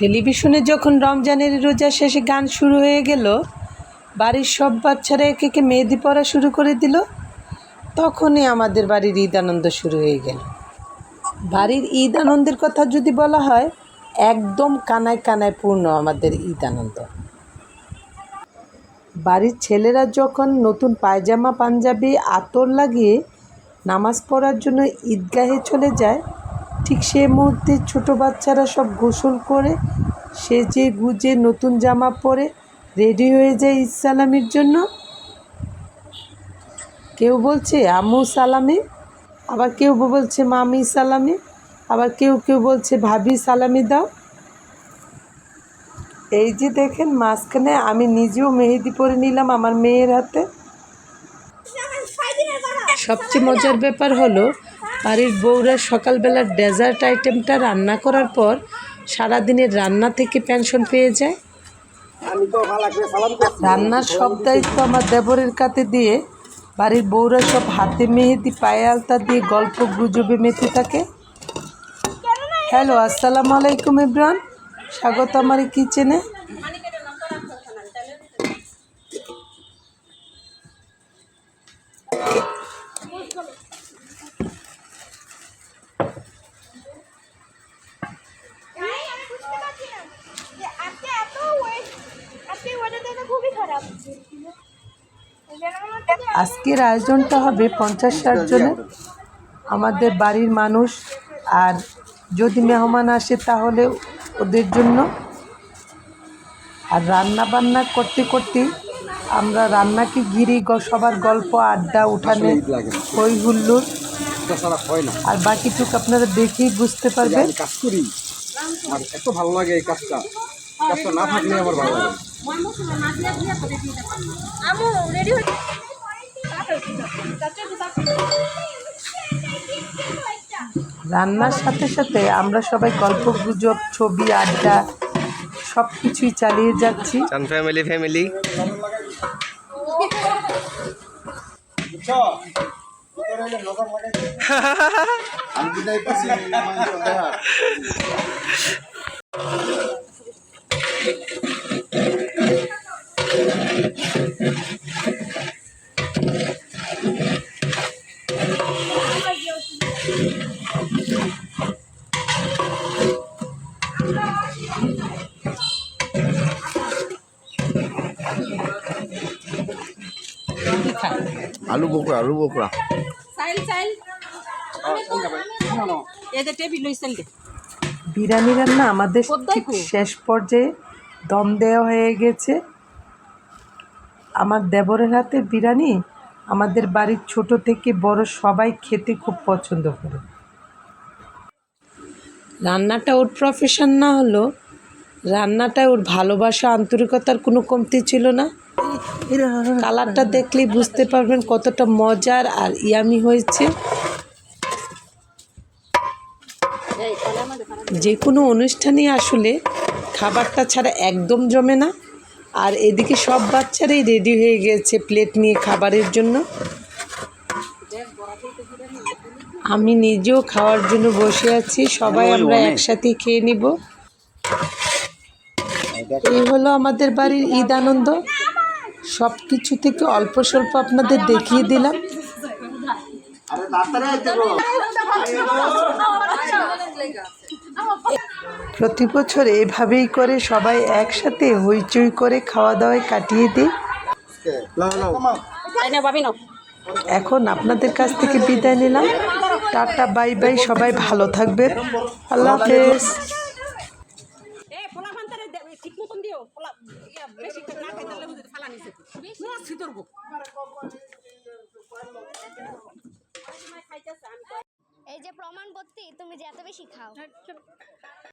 টেলিভিশনে যখন রমজানের রোজা শেষে গান শুরু হয়ে গেল, বাড়ির সব বাচ্চারা একে একে মেহেদি পড়া শুরু করে দিল, তখনই আমাদের বাড়ির ঈদ আনন্দ শুরু হয়ে গেল। বাড়ির ঈদ আনন্দের কথা যদি বলা হয়, একদম কানায় কানায় পূর্ণ আমাদের ঈদ আনন্দ। বাড়ির ছেলেরা যখন নতুন পায়জামা, পাঞ্জাবি, আতর লাগিয়ে নামাজ পড়ার জন্য ঈদগাহে চলে যায় ঠিক সে মুহূর্তে ছোট বাচ্চারা সব গোসল করে সেজে গুজে নতুন জামা পরে রেডি হয়ে যায় ঈদ জন্য। কেউ বলছে, আম্মু সালামি? আবার কেউ বলছে, মামি সালামি? আবার কেউ কেউ বলছে, ভাবি সালামি দাও। এই যে দেখেন, মাঝখানে আমি নিজেও মেহেদি পরে নিলাম আমার মেয়ের হাতে। সবচেয়ে মজার ব্যাপার হলো বাড়ির বউরা সকালবেলার ডেজার্ট আইটেমটা রান্না করার পর সারাদিনের রান্না থেকে পেনশন পেয়ে যায়। রান্নার সব দায়িত্ব আমার দেবরের কাতে দিয়ে বাড়ির বউরা সব হাতে মেহেদি পায়ে আলতা দিয়ে গল্প গুজবে মেতে থাকে। হ্যালো আসসালামু আলাইকুম ইব্রান স্বাগত আমার কিচেনে। তাই আমি বুঝতে পারছি না যে আজকে এত ওয়েট আজকে ওয়েদারটা খুবই খারাপ এই জন্য আমার মনে হচ্ছে আজকের আয়োজনটা হবে পঞ্চাশ ষাট জনের। আমাদের বাড়ির মানুষ আর যদি মেহমান আসে তাহলে ওদের জন্য। আর রান্না বান্না করতে করতে আমরা রান্নাকে ঘিরে গ- সবার গল্প আড্ডা উঠানে হই না আর বাকিটুকু আপনারা দেখেই বুঝতে পারবেন। কাজ করি। আমার এত ভালো লাগে এই কাজটা। কাজটা না থাকলে আমার ভালো লাগে আমু রেডি হয়ে রান্নার সাথে সাথে আমরা সবাই গল্প গুজব ছবি আড্ডা সব কিছুই চালিয়ে যাচ্ছি। ফ্যামিলি ফ্যামিলি আমি আলু বোকরা আলু বোকরা। দে বিরিয়ানি রান্না আমাদের? শেষ পর্যায়ে দম দেওয়া হয়ে গেছে। আমার দেবরের হাতে বিরিয়ানি আমাদের বাড়ির ছোট থেকে বড় সবাই খেতে খুব পছন্দ করে। রান্নাটা ওর প্রফেশন না হলো রান্নাটায় ওর ভালোবাসা, আন্তরিকতার কোনো কমতি ছিল না। কালারটা দেখলেই বুঝতে পারবেন কতটা মজার আর ইয়ামি হয়েছে। যে কোনো অনুষ্ঠানে আসলে খাবারটা ছাড়া একদম জমে না। আর এদিকে সব বাচ্চারাই রেডি হয়ে গেছে প্লেট নিয়ে খাবারের জন্য। আমি নিজেও খাওয়ার জন্য বসে আছি সবাই আমরা একসাথে খেয়ে নিব। এই হলো আমাদের বাড়ির ঈদ আনন্দ। সব কিছু থেকে অল্প স্বল্প আপনাদের দেখিয়ে দিলাম। প্রতি বছর এভাবেই করে সবাই একসাথে হইচই করে খাওয়া দাওয়ায় কাটিয়ে দিই। এখন আপনাদের কাছ থেকে বিদায় নিলাম। টাটা বাই বাই সবাই ভালো থাকবেন। আল্লাহ হাফেজ। ঠিক মতন দিও। ইয়া বেশি না খাইতে ফালা নিছে। এই যে প্রমাণ করতে তুমি যে এত বেশি খাও।